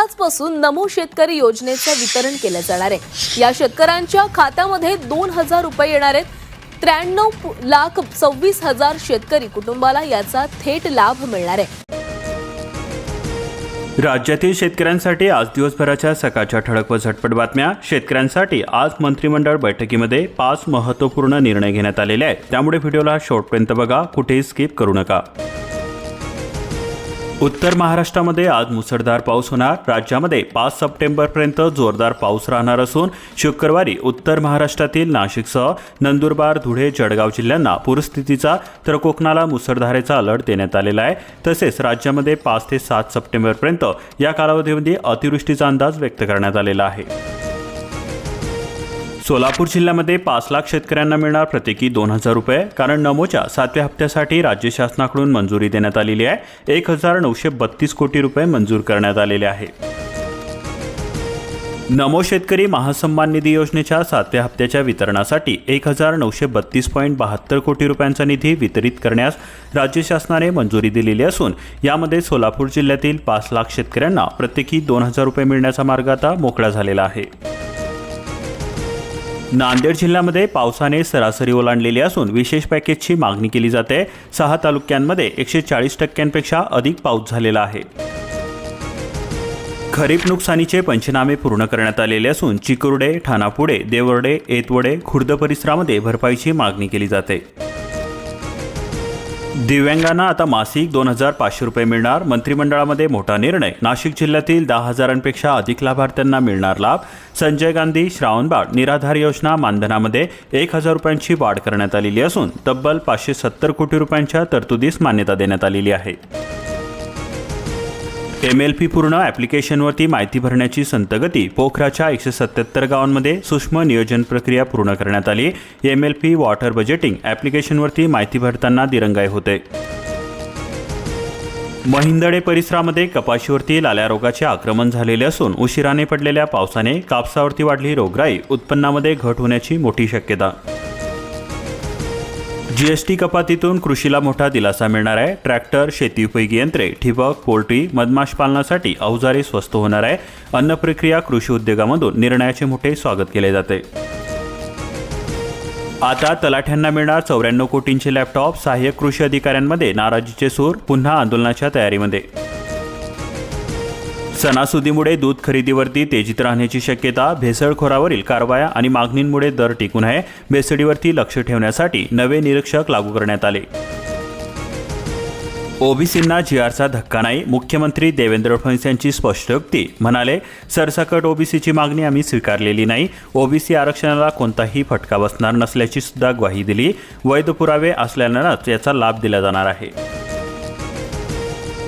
आजपासून नमो शेतकरी योजनेचं वितरण केलं जाणार आहे. या शेतकऱ्यांच्या खात्यामध्ये दोन हजार रुपये येणार आहेत. त्र्याण्णव लाख सव्वीस हजार शेतकरी कुटुंबाला याचा थेट लाभ मिळणार आहे. राज्यातील शेतकऱ्यांसाठी आज दिवसभराच्या सकाळच्या ठळक व झटपट बातम्या. शेतकऱ्यांसाठी आज मंत्रिमंडळ बैठकीमध्ये पाच महत्त्वपूर्ण निर्णय घेण्यात आलेले आहेत. त्यामुळे व्हिडिओला शेवटपर्यंत बघा कुठेही स्किप करू नका. उत्तर महाराष्ट्रामध्ये आज मुसळधार पाऊस होणार. राज्यामध्ये पाच सप्टेंबरपर्यंत जोरदार पाऊस राहणार असून शुक्रवारी उत्तर महाराष्ट्रातील नाशिकसह नंदुरबार धुळे जळगाव जिल्ह्यांना पूरस्थितीचा तर कोकणाला मुसळधारेचा अलर्ट देण्यात आलेला आहे. तसेच राज्यामध्ये पाच ते सात सप्टेंबरपर्यंत या कालावधीमध्ये अतिवृष्टीचा अंदाज व्यक्त करण्यात आलेला आहे. सोलापूर जिल्ह्यामध्ये पाच लाख शेतकऱ्यांना मिळणार प्रत्येकी दोन हजार रुपये. कारण नमोच्या सातव्या हप्त्यासाठी राज्य शासनाकडून मंजुरी देण्यात आलेली आहे. एक हजार नऊशे बत्तीस कोटी रुपये मंजूर करण्यात आलेले आहे. नमो शेतकरी महासन्मान निधी योजनेच्या सातव्या हप्त्याच्या वितरणासाठी एक हजार नऊशे बत्तीस पॉईंट बहात्तर कोटी रुपयांचा निधी वितरित करण्यास राज्य शासनाने मंजुरी दिलेली असून यामध्ये सोलापूर जिल्ह्यातील पाच लाख शेतकऱ्यांना प्रत्येकी दोन हजार रुपये मिळण्याचा मार्ग आता मोकळा झालेला आहे. नांदेड जिल्ह्यामध्ये पावसाने सरासरी ओलांडलेली असून विशेष पॅकेजची मागणी केली जाते. सहा तालुक्यांमध्ये एकशे चाळीस टक्क्यांपेक्षा अधिक पाऊस झालेला आहे. खरीप नुकसानीचे पंचनामे पूर्ण करण्यात आलेले असून चिकुर्डे ठाणापुडे देवर्डे एतवडे खुर्द परिसरामध्ये भरपाईची मागणी केली जाते. दिव्यांगांना आता मासिक दोन हजार पाचशे रुपये मिळणार. मंत्रिमंडळामध्ये मोठा निर्णय. नाशिक जिल्ह्यातील दहा हजारांपेक्षा अधिक लाभार्थ्यांना मिळणार लाभ. संजय गांधी श्रावणबाळ निराधार योजना मानधनामध्ये एक हजार रुपयांची वाढ करण्यात आलेली असून तब्बल पाचशे सत्तर कोटी रुपयांच्या तरतुदीस मान्यता देण्यात आलेली आहे. एम एल पी पूर्ण ॲप्लिकेशनवरती माहिती भरण्याची संतगती पोखराच्या एकशे सत्याहत्तर गावांमध्ये सूक्ष्म नियोजन प्रक्रिया पूर्ण करण्यात आली. M L P water budgeting ॲप्लिकेशनवरती माहिती भरताना दिरंगाई होते. महिंदडे परिसरामध्ये कपाशीवरती लाल्या रोगाचे आक्रमण झालेले असून उशिराने पडलेल्या पावसाने कापसावरती वाढली रोगराई उत्पन्नामध्ये घट होण्याची मोठी शक्यता. जीएसटी कपातीतून कृषीला मोठा दिलासा मिळणार आहे. ट्रॅक्टर शेती उपयोगी यंत्रे ठिबक पोल्ट्री मधमाश पालनासाठी अवजारे स्वस्त होणार आहे. अन्न प्रक्रिया कृषी उद्योगामधून निर्णयाचे मोठे स्वागत केले जाते. आता तलाठ्यांना मिळणार चौऱ्याण्णव कोटींचे लॅपटॉप सहाय्यक कृषी अधिकाऱ्यांमध्ये नाराजीचे सूर पुन्हा आंदोलनाच्या तयारीमध्ये. सणासुदीमुळे दूध खरेदीवरती तेजीत राहण्याची शक्यता भेसळखोरावरील कारवाया आणि मागणींमुळे दर टिकून आहे. भेसळीवरती लक्ष ठेवण्यासाठी नवे निरीक्षक लागू करण्यात आले. ओबीसींना जीआरचा धक्का नाही मुख्यमंत्री देवेंद्र फडणवीस यांची स्पष्टोक्ती म्हणाले सरसकट ओबीसीची मागणी आम्ही स्वीकारलेली नाही. ओबीसी आरक्षणाला कोणताही फटका बसणार नसल्याची सुद्धा ग्वाही दिली. वैध पुरावे असल्यानंच याचा लाभ दिला जाणार आहे.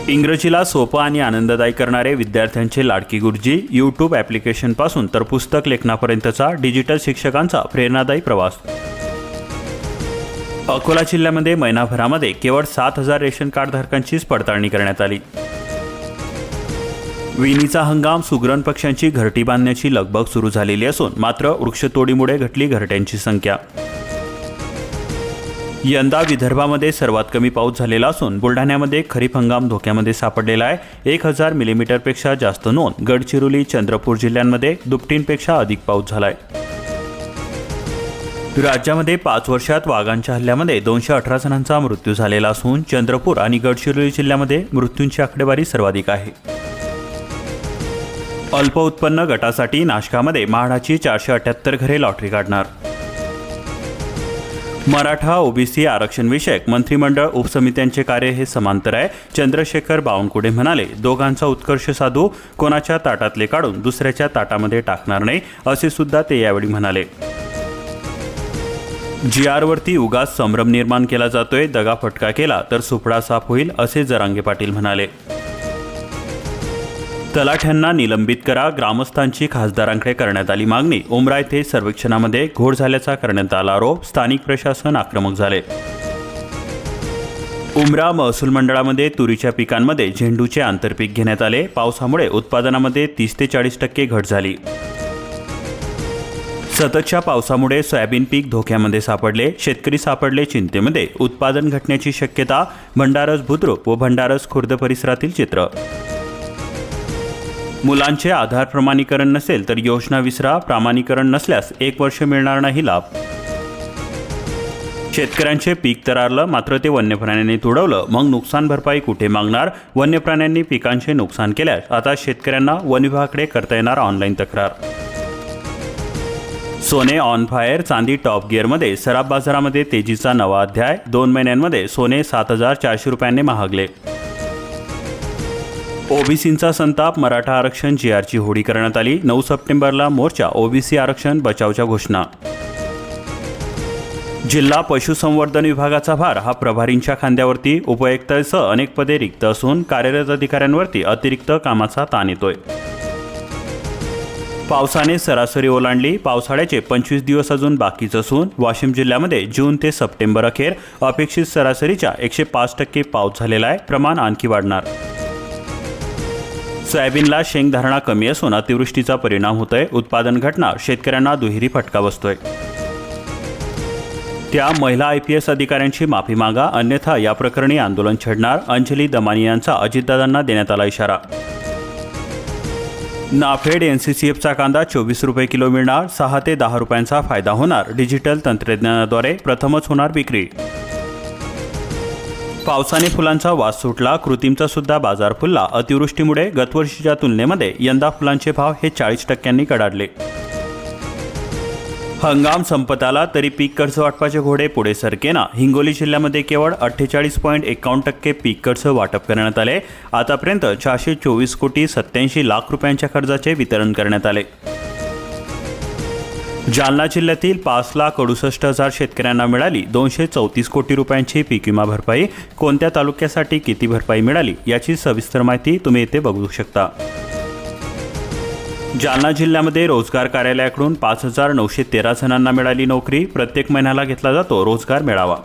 इंग्रजीला सोपं आणि आनंददायी करणारे विद्यार्थ्यांचे लाडकी गुरुजी यूट्यूब ॲप्लिकेशनपासून तर पुस्तक लेखनापर्यंतचा डिजिटल शिक्षकांचा प्रेरणादायी प्रवास. अकोला जिल्ह्यामध्ये महिनाभरामध्ये केवळ सात हजार रेशन कार्डधारकांचीच पडताळणी करण्यात आली. विणीचा हंगाम सुगरण पक्ष्यांची घरटी बांधण्याची लगबग सुरू झालेली असून मात्र वृक्षतोडीमुळे घटली घरट्यांची संख्या. यंदा विदर्भामध्ये सर्वात कमी पाऊस झालेला असून बुलढाण्यामध्ये खरीप हंगाम धोक्यामध्ये सापडलेला आहे. एक हजार मिलीमीटरपेक्षा जास्त नोंद. गडचिरोली चंद्रपूर जिल्ह्यांमध्ये दुपटींपेक्षा अधिक पाऊस झालाय. राज्यामध्ये पाच वर्षात वाघांच्या हल्ल्यामध्ये दोनशे अठरा जणांचा मृत्यू झालेला असून चंद्रपूर आणि गडचिरोली जिल्ह्यामध्ये मृत्यूंची आकडेवारी सर्वाधिक आहे. अल्प उत्पन्न गटासाठी नाशकामध्ये म्हाडाची चारशे अठ्याहत्तर घरे लॉटरी काढणार. मराठा ओबीसी आरक्षण विषयक मंत्रिमंडळ उपसमित्यांचे कार्य हे समांतर आहे. चंद्रशेखर बावनकुळे म्हणाले दोघांचा उत्कर्ष साधू कोणाच्या ताटातले काढून दुसऱ्याच्या ताटामध्ये टाकणार नाही असे सुद्धा ते यावेळी म्हणाले. जी आरवरती उगाच संभ्रम निर्माण केला जातोय दगा फटका केला तर सुपडा साफ होईल असे जरांगे पाटील म्हणाले. तलाठ्यांना निलंबित करा. ग्रामस्थांची खासदारांकडे करण्यात आली मागणी. उमरा येथे सर्वेक्षणामध्ये घोड झाल्याचा करण्यात आला आरोप. स्थानिक प्रशासन आक्रमक झाले. उमरा महसूल मंडळामध्ये तुरीच्या पिकांमध्ये झेंडूचे आंतरपीक घेण्यात आले. पावसामुळे उत्पादनामध्ये तीस ते चाळीस टक्के घट झाली. सततच्या पावसामुळे सोयाबीन पीक धोक्यामध्ये सापडले. शेतकरी सापडले चिंतेमध्ये. उत्पादन घटण्याची शक्यता. भंडारस बुद्रुक व भंडारस खुर्द परिसरातील चित्र मुलांचे आधार प्रमाणीकरण नसेल तर योजना विसरा प्रामाणीकरण नसल्यास एक वर्ष मिळणार नाही लाभ. शेतकऱ्यांचे पीक तरारलं मात्र ते वन्य प्राण्यांनी तुडवलं. मग नुकसान भरपाई कुठे मागणार? वन्य प्राण्यांनी पिकांचे नुकसान केल्यास आता शेतकऱ्यांना वन विभागाकडे करता येणार ऑनलाईन तक्रार. सोने ऑन फायर चांदी टॉप गिअरमध्ये सराब बाजारामध्ये तेजीचा नवा अध्याय. दोन महिन्यांमध्ये सोने सात हजार चारशे रुपयांनी महागले. ओबीसींचा संताप मराठा आरक्षण जी आरची होडी करण्यात आली. नऊ सप्टेंबरला मोर्चा ओबीसी आरक्षण बचावच्या घोषणा. जिल्हा पशुसंवर्धन विभागाचा भार हा प्रभारींच्या खांद्यावरती. उपयुक्तासह अनेक पदे रिक्त असून कार्यरत अधिकाऱ्यांवरती अतिरिक्त कामाचा ताण येतोय. पावसाने सरासरी ओलांडली. पावसाळ्याचे पंचवीस दिवस अजून बाकीच असून वाशिम जिल्ह्यामध्ये जून ते सप्टेंबर अखेर अपेक्षित सरासरीच्या एकशे पाच टक्के पाऊस झालेला आहे. प्रमाण आणखी वाढणार. सोयाबीनला शेंगधारणा कमी असून अतिवृष्टीचा परिणाम होतोय. उत्पादन घटना शेतकऱ्यांना दुहेरी फटका बसतोय. त्या महिला आय पी एस अधिकाऱ्यांची माफी मागा. अन्यथा या प्रकरणी आंदोलन छेडणार. अंजली दमानी यांचा अजितदादांना देण्यात आला इशारा. नाफेड एन सी सी एफचा कांदा चोवीस रुपये किलो मिळणार. सहा ते दहा रुपयांचा फायदा होणार. डिजिटल तंत्रज्ञानाद्वारे प्रथमच होणार विक्री. पावसाने फुलांचा वास सुटला कृत्रिमचा सुद्धा बाजार फुलला. अतिवृष्टीमुळे गतवर्षीच्या तुलनेमध्ये यंदा फुलांचे भाव हे चाळीस टक्क्यांनी कडाडले. हंगाम संपत आला तरी पीक कर्ज वाटपाचे घोडे पुढे सरकेना. हिंगोली जिल्ह्यामध्ये केवळ अठ्ठेचाळीस पॉईंट एकावन्न टक्के पीक कर्ज वाटप करण्यात आले. आतापर्यंत चारशे चोवीस कोटी सत्याऐंशी लाख रुपयांच्या कर्जाचे वितरण करण्यात आले. जालना जिल्ह्यातील पाच लाख अडुसष्ट हजार शेतकऱ्यांना मिळाली दोनशे चौतीस कोटी रुपयांची पीक विमा भरपाई. कोणत्या तालुक्यासाठी किती भरपाई मिळाली याची सविस्तर माहिती तुम्ही इथे बघू शकता. जालना जिल्ह्यामध्ये रोजगार कार्यालयाकडून पाच हजार नऊशे तेरा जणांना मिळाली नोकरी. प्रत्येक महिन्याला घेतला जातो रोजगार मेळावा.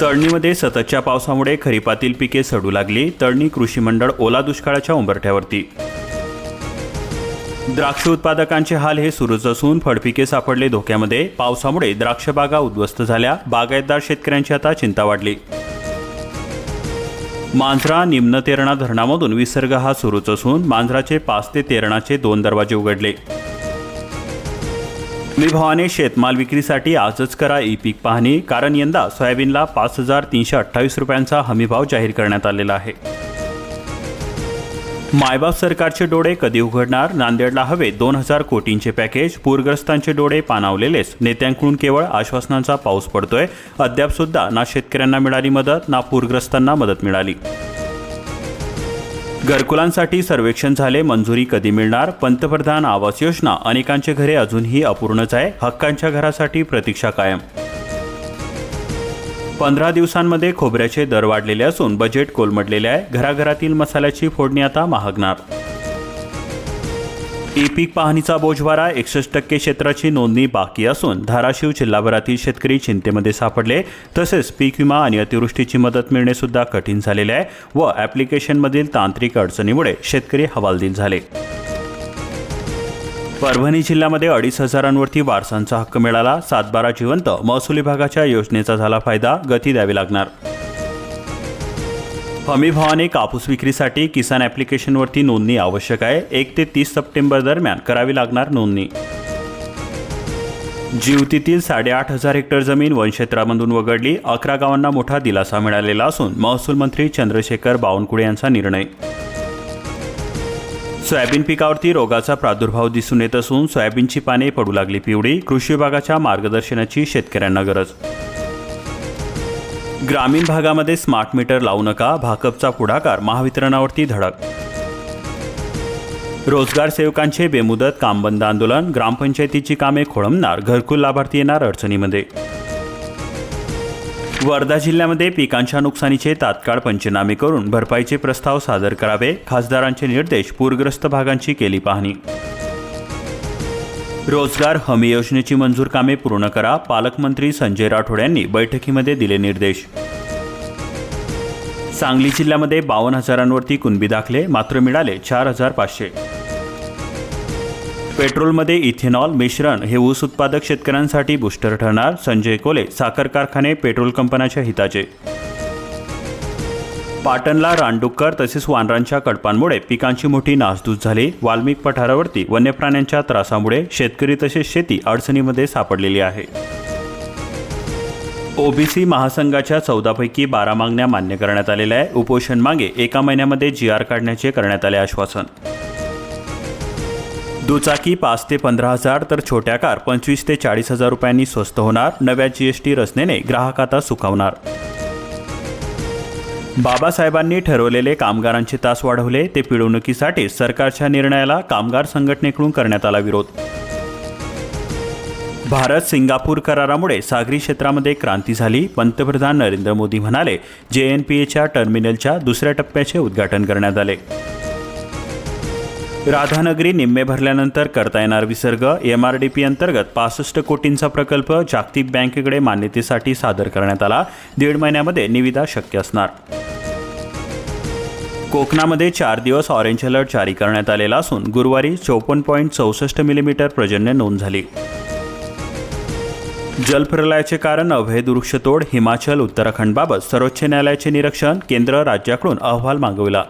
तळणीमध्ये सततच्या पावसामुळे खरीपातील पिके सडू लागली. तळणी कृषी मंडळ ओला दुष्काळाच्या उंबरठ्यावरती. द्राक्ष उत्पादकांचे हाल हे सुरूच असून फळपिके सापडले धोक्यामध्ये. पावसामुळे द्राक्ष बागा उद्ध्वस्त झाल्या. बागायतदार शेतकऱ्यांची आता चिंता वाढली. मांजरा निम्न तेरणा धरणामधून विसर्ग हा सुरूच असून मांजराचे पाच ते तेरणाचे दोन दरवाजे उघडले. विभावाने भावाने शेतमाल विक्रीसाठी आजच करा ई पीक पाहणी कारण यंदा सोयाबीनला पाच हजार तीनशे अठ्ठावीस रुपयांचा हमीभाव जाहीर करण्यात आलेला आहे. मायबाप सरकारचे डोळे कधी उघडणार? नांदेडला हवे दोन हजार कोटींचे पॅकेज. पूरग्रस्तांचे डोळे पाणावलेलेच नेत्यांकडून केवळ आश्वासनांचा पाऊस पडतोय. अद्याप सुद्धा ना शेतकऱ्यांना मिळाली मदत ना पूरग्रस्तांना मदत मिळाली. घरकुलांसाठी सर्वेक्षण झाले मंजुरी कधी मिळणार? पंतप्रधान आवास योजना अनेकांचे घरे अजूनही अपूर्णच आहे. हक्कांच्या घरासाठी प्रतीक्षा कायम. पंधरा दिवसांमध्ये खोबऱ्याचे दर वाढलेले असून बजेट कोलमडलेले आहे. घराघरातील मसाल्याची फोडणी आता महागणार. ई पीक पाहणीचा बोजवारा एकसष्ट टक्के क्षेत्राची नोंदणी बाकी असून धाराशिव जिल्हाभरातील शेतकरी चिंतेमध्ये सापडले. तसेच पीक विमा आणि अतिवृष्टीची मदत मिळणे सुद्धा कठीण झालेले आहे व ॲप्लिकेशनमधील तांत्रिक अडचणीमुळे शेतकरी हवालदिल झाले. परभणी जिल्ह्यामध्ये अडीच हजारांवरती वारसांचा हक्क मिळाला. सातबारा जिवंत महसूल विभागाच्या योजनेचा झाला फायदा. गती द्यावी लागणार. हमी भावाने कापूस विक्रीसाठी किसान ॲप्लिकेशनवरती नोंदणी आवश्यक आहे. एक ते तीस सप्टेंबर दरम्यान करावी लागणार नोंदणी. जिवतीतील साडेआठ हजार हेक्टर जमीन वनक्षेत्रामधून वगळली. अकरा गावांना मोठा दिलासा मिळालेला असून महसूल मंत्री चंद्रशेखर बावनकुळे यांचा निर्णय. सोयाबीन पिकावरती रोगाचा प्रादुर्भाव दिसून येत असून सोयाबीनची पाने पडू लागली पिवळी. कृषी विभागाच्या मार्गदर्शनाची शेतकऱ्यांना गरज. ग्रामीण भागामध्ये स्मार्ट मीटर लावू नका भाकपचा पुढाकार महावितरणावरती धडक. रोजगार सेवकांचे बेमुदत काम बंद आंदोलन ग्रामपंचायतीची कामे खोळंबणार घरकुल लाभार्थी येणार अडचणीमध्ये. वर्धा जिल्ह्यामध्ये पिकांच्या नुकसानीचे तात्काळ पंचनामे करून भरपाईचे प्रस्ताव सादर करावे खासदारांचे निर्देश पूरग्रस्त भागांची केली पाहणी. रोजगार हमी योजनेची मंजूर कामे पूर्ण करा पालकमंत्री संजय राठोड यांनी बैठकीमध्ये दिले निर्देश. सांगली जिल्ह्यामध्ये बावन्न हजारांवरती कुणबी दाखले मात्र मिळाले चार हजार पाचशे. पेट्रोलमध्ये इथेनॉल मिश्रण हे ऊस उत्पादक शेतकऱ्यांसाठी बुस्टर ठरणार. संजय कोले साखर कारखाने पेट्रोल कंपन्याच्या हिताचे. पाटणला रानडुक्कर तसेच वानरांच्या कडपांमुळे पिकांची मोठी नासधूस झाली. वाल्मिक पठारावरती वन्य प्राण्यांच्या त्रासामुळे शेतकरी तसेच शेती अडचणीमध्ये सापडलेली आहे. ओबीसी महासंघाच्या चौदापैकी बारा मागण्या मान्य करण्यात आलेल्या आहे उपोषण मागे एका महिन्यामध्ये जी आर काढण्याचे करण्यात आले आश्वासन. दुचाकी पाच ते पंधरा हजार तर छोट्या कार पंचवीस ते चाळीस हजार रुपयांनी स्वस्त होणार नव्या जीएसटी रचनेने ग्राहक आता सुखावणार. बाबासाहेबांनी ठरवलेले कामगारांचे तास वाढवले ते पिळवणुकीसाठी सरकारच्या निर्णयाला कामगार संघटनेकडून करण्यात आला विरोध. भारत सिंगापूर करारामुळे सागरी क्षेत्रामध्ये क्रांती झाली पंतप्रधान नरेंद्र मोदी म्हणाले जे एन पी एच्या टर्मिनलच्या दुसऱ्या टप्प्याचे उद्घाटन करण्यात आले. राधानगरी निम्मे भरल्यानंतर करता येणार विसर्ग. एम आर डी पी अंतर्गत पासष्ट कोटींचा प्रकल्प जागतिक बँकेकडे मान्यतेसाठी सादर करण्यात आला. दीड महिन्यामध्ये निविदा शक्य असणार. कोकणामध्ये चार दिवस ऑरेंज अलर्ट जारी करण्यात आलेला असून गुरुवारी चौपन्न पॉईंट चौसष्ट मिलीमीटर पर्जन्य नोंद झाली. जलप्रलयाचे कारण अवैध वृक्षतोड हिमाचल उत्तराखंडबाबत सर्वोच्च न्यायालयाचे निरीक्षण केंद्र राज्याकडून अहवाल मागविला.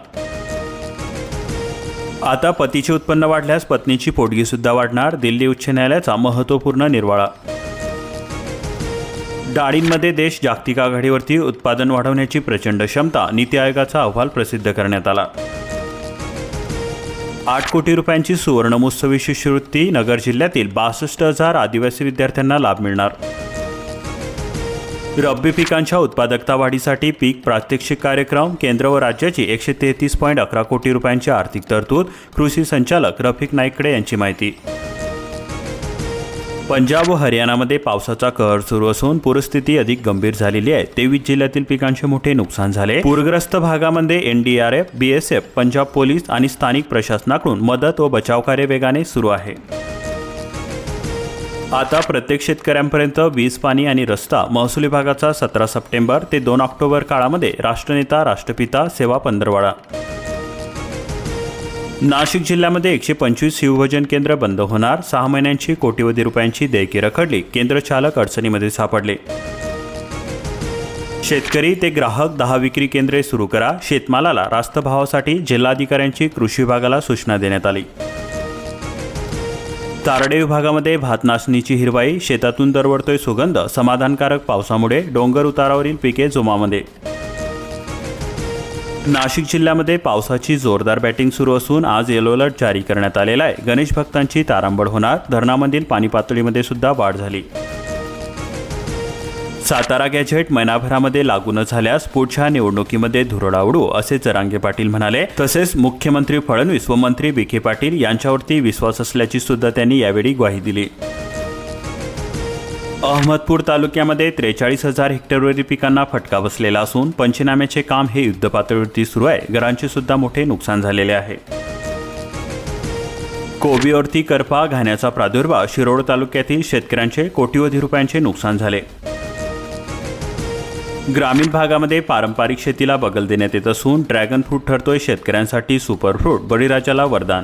आता पतीचे उत्पन्न वाढल्यास पत्नीची पोटगीसुद्धा वाढणार. दिल्ली उच्च न्यायालयाचा महत्त्वपूर्ण निर्वाळा. डाळींमध्ये देश जागतिक आघाडीवरती उत्पादन वाढवण्याची प्रचंड क्षमता नीती आयोगाचा अहवाल प्रसिद्ध करण्यात आला. आठ कोटी रुपयांची सुवर्ण महोत्सवी शिष्यवृत्ती नगर जिल्ह्यातील बासष्ट हजार आदिवासी विद्यार्थ्यांना लाभ मिळणार. रब्बी पिकांच्या उत्पादकता वाढीसाठी पीक प्रात्यक्षिक कार्यक्रम केंद्र व राज्याची एकशे तेहतीस पॉईंट अकरा कोटी रुपयांची आर्थिक तरतूद कृषी संचालक रफिक नाईकडे यांची माहिती. पंजाब व हरियाणामध्ये पावसाचा कहर सुरू असून पूरस्थिती अधिक गंभीर झालेली आहे. तेवीस जिल्ह्यातील पिकांचे मोठे नुकसान झाले. पूरग्रस्त भागामध्ये एनडीआरएफ बीएसएफ पंजाब पोलीस आणि स्थानिक प्रशासनाकडून मदत व बचाव कार्य वेगाने सुरू आहे. आता प्रत्येक शेतकऱ्यांपर्यंत वीज पाणी आणि रस्ता महसूल विभागाचा सतरा सप्टेंबर ते दोन ऑक्टोबर काळामध्ये राष्ट्रनेता राष्ट्रपिता सेवा पंधरवाडा. नाशिक जिल्ह्यामध्ये एकशे पंचवीस शिवभोजन केंद्र बंद होणार. सहा महिन्यांची कोटीवधी रुपयांची देयकी रखडली. केंद्र चालक अडचणीमध्ये सापडले. शेतकरी ते ग्राहक दहा विक्री केंद्रे सुरू करा. शेतमालाला रास्त भावासाठी जिल्हाधिकाऱ्यांची कृषी विभागाला सूचना देण्यात आली. तारडे विभागामध्ये भातनाशणीची हिरवाई शेतातून दरवळतोय सुगंध समाधानकारक पावसामुळे डोंगर उतारावरील पिके जोमामध्ये. नाशिक जिल्ह्यामध्ये पावसाची जोरदार बॅटिंग सुरू असून आज येलो अलर्ट जारी करण्यात आलेला आहे. गणेश भक्तांची तारांबळ होणार धरणामधील पाणी पातळीमध्ये सुद्धा वाढ झाली. सातारा गॅझेट महिनाभरामध्ये लागू न झाल्यास पुढच्या निवडणुकीमध्ये धुरडा उडू असे जरांगे पाटील म्हणाले. तसेच मुख्यमंत्री फडणवीस व मंत्री विखे पाटील यांच्यावरती विश्वास असल्याची सुद्धा त्यांनी यावेळी ग्वाही दिली. अहमदपूर तालुक्यामध्ये त्रेचाळीस हजार हेक्टरवरील पिकांना फटका बसलेला असून पंचनाम्याचे काम हे युद्धपातळीवरती सुरू आहे. घरांचे सुद्धा मोठे नुकसान झालेले आहे. कोबीवरती करपा घाण्याचा प्रादुर्भाव शिरोड तालुक्यातील शेतकऱ्यांचे कोटीवधी रुपयांचे नुकसान झाले. ग्रामीण भागामध्ये पारंपरिक शेतीला बगल देण्यात येत असून ड्रॅगन फ्रूट ठरतोय शेतकऱ्यांसाठी सुपरफ्रूट बळीराजाला वरदान.